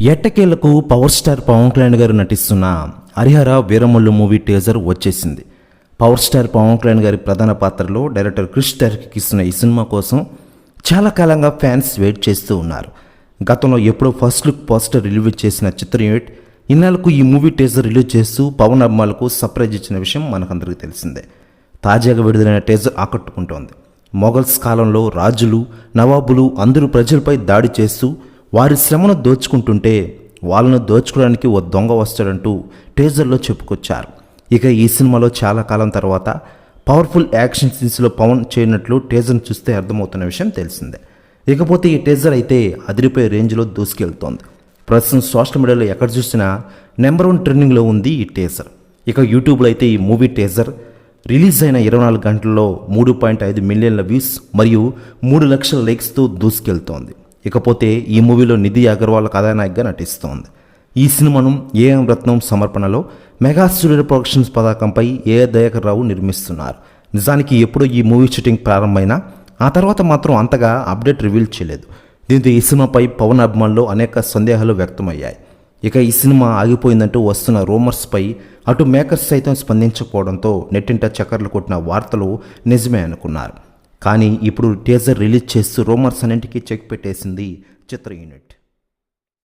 ఎట్టకేలకు power star Pawan Kalyan గారు నటిస్తున్న హరిహర వీరమల్లు మూవీ టీజర్ వచ్చేసింది. పవర్ స్టార్ పవన్ కళ్యాణ్ గారి ప్రధాన పాత్రలో డైరెక్టర్ క్రిష్ తెరకెక్కిస్తున్న ఈ సినిమా కోసం చాలా కాలంగా ఫ్యాన్స్ వెయిట్ చేస్తూ ఉన్నారు. గతంలో ఎప్పుడో ఫస్ట్ లుక్ పోస్టర్ రిలీజ్ చేసిన చిత్ర యూనిట్ ఇన్నాళ్ళకు ఈ మూవీ టీజర్ రిలీజ్ చేస్తూ పవన్ అభిమానులకు సర్ప్రైజ్ ఇచ్చిన విషయం మనకందరికీ తెలిసిందే. తాజాగా విడుదలైన టీజర్ ఆకట్టుకుంటోంది. మొఘల్స్ కాలంలో రాజులు నవాబులు అందరూ ప్రజలపై దాడి చేస్తూ వారి శ్రమను దోచుకుంటుంటే వాళ్ళను దోచుకోవడానికి ఓ దొంగ వస్తాడంటూ టీజర్లో చెప్పుకొచ్చారు. ఇక ఈ సినిమాలో చాలా కాలం తర్వాత పవర్ఫుల్ యాక్షన్ సీన్స్లో పవన్ చేయనట్లు టీజర్ను చూస్తే అర్థమవుతున్న విషయం తెలిసిందే. ఇకపోతే ఈ టీజర్ అయితే అదిరిపోయే రేంజ్లో దూసుకెళ్తోంది. ప్రస్తుతం సోషల్ మీడియాలో ఎక్కడ చూసినా నెంబర్ వన్ ట్రెండింగ్లో ఉంది ఈ టీజర్. ఇక యూట్యూబ్లో అయితే ఈ మూవీ టీజర్ రిలీజ్ అయిన ఇరవై నాలుగు గంటల్లో మూడు పాయింట్ ఐదు మిలియన్ల వ్యూస్ మరియు మూడు లక్షల లైక్స్తో దూసుకెళ్తోంది. ఇకపోతే ఈ మూవీలో నిధి అగర్వాల్ కథానాయకగా నటిస్తోంది. ఈ సినిమాను ఏఎం రత్నం సమర్పణలో మెగా స్టూడియో ప్రొడక్షన్స్ పథకంపై ఏ దయాకర్ రావు నిర్మిస్తున్నారు. నిజానికి ఎప్పుడో ఈ మూవీ షూటింగ్ ప్రారంభమైనా ఆ తర్వాత మాత్రం అంతగా అప్డేట్ రివీల్ చేయలేదు. దీంతో ఈ సినిమాపై పవన్ అభిమానులు అనేక సందేహాలు వ్యక్తమయ్యాయి. ఇక ఈ సినిమా ఆగిపోయిందంటూ వస్తున్న రూమర్స్పై అటు మేకర్స్ సైతం స్పందించకపోవడంతో నెట్టింట చక్కర్లు కొట్టిన వార్తలు నిజమే అనుకున్నారు. కానీ ఇప్పుడు టీజర్ రిలీజ్ చేస్తూ రూమర్స్ అన్నింటికీ చెక్ పెట్టేసింది చిత్ర యూనిట్